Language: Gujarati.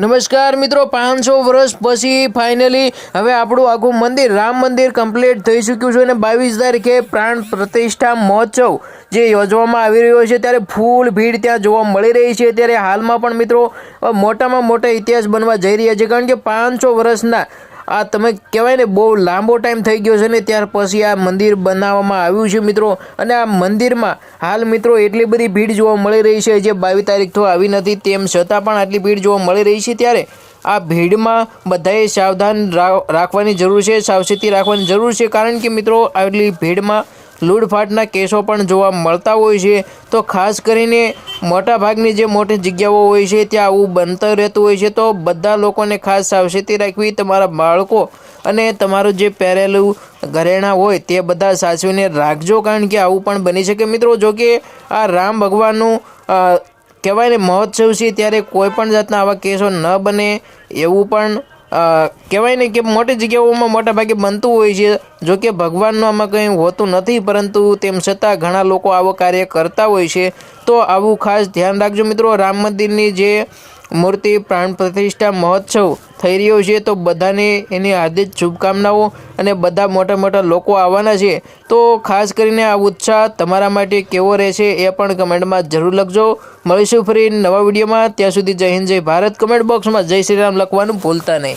નમસ્કાર મિત્રો, પાંચસો વર્ષ પછી ફાઇનલી હવે આપણું આખું મંદિર, રામ મંદિર કમ્પ્લીટ થઈ ચૂક્યું છે અને બાવીસ તારીખે પ્રાણ પ્રતિષ્ઠા મહોત્સવ જે યોજવામાં આવી રહ્યો છે. ત્યારે ફૂલ ભીડ ત્યાં જોવા મળી રહી છે. ત્યારે હાલમાં પણ મિત્રો મોટામાં મોટા ઇતિહાસ બનવા જઈ રહ્યા છે. કારણ કે પાંચસો વર્ષના આ તમે કહેવાય ને, બહુ લાંબો ટાઈમ થઈ ગયો છે ને, ત્યાર પછી આ મંદિર બનાવવામાં આવ્યું છે મિત્રો. અને આ મંદિરમાં હાલ મિત્રો એટલી બધી ભીડ જોવા મળી રહી છે, જે બાવીસ તારીખ તો આવી નથી, તેમ છતાં પણ આટલી ભીડ જોવા મળી રહી છે ત્યારે આ ભીડમાં બધાએ સાવધાન રાખવાની જરૂર છે, સાવચેતી રાખવાની જરૂર છે. કારણ કે મિત્રો, આટલી ભીડમાં લૂંટફાટના કેસો પણ જોવા મળતા હોય છે. તો ખાસ કરીને મોટાભાગની જે મોટી જગ્યાઓ હોય છે, ત્યાં આવું બનતું રહેતું હોય છે. તો બધા લોકોને ખાસ સાવચેતી રાખવી તમારા બાળકો અને તમારું જે પહેરેલું ઘરેણાં હોય તે બધા સાચવીને રાખજો, કારણ કે આવું પણ બની શકે. મિત્રો, જો કે આ રામ ભગવાનનું કહેવાય ને મહોત્સવ છે, ત્યારે કોઈ પણ જાતના આવા કેસો ન બને એવું પણ કહેવાય ને કે મોટી જગ્યાઓમાં મોટા ભાગે બનતું હોય છે. જો કે ભગવાનનું આમાં કંઈ હોતું નથી, પરંતુ તેમ છતાં ઘણા લોકો આવો કાર્ય કરતા હોય છે. તો આવું ખાસ ધ્યાન રાખજો મિત્રો, રામ મંદિરની જે મૂર્તિ, પ્રાણ પ્રતિષ્ઠા, મહોત્સવ થઈ રહ્યો છે, તો બધાને એની હાર્દિક શુભકામનાઓ અને બધા મોટા મોટા લોકો આવવાના છે. તો ખાસ કરીને આ ઉત્સાહ તમારા માટે કેવો રહેશે એ પણ કમેન્ટમાં જરૂર લખજો. મળીશું ફરી નવા વિડીયોમાં. ત્યાં સુધી જય હિન્દ, જય ભારત. કમેન્ટ બોક્સમાં જય શ્રી રામ લખવાનું ભૂલતા નહીં.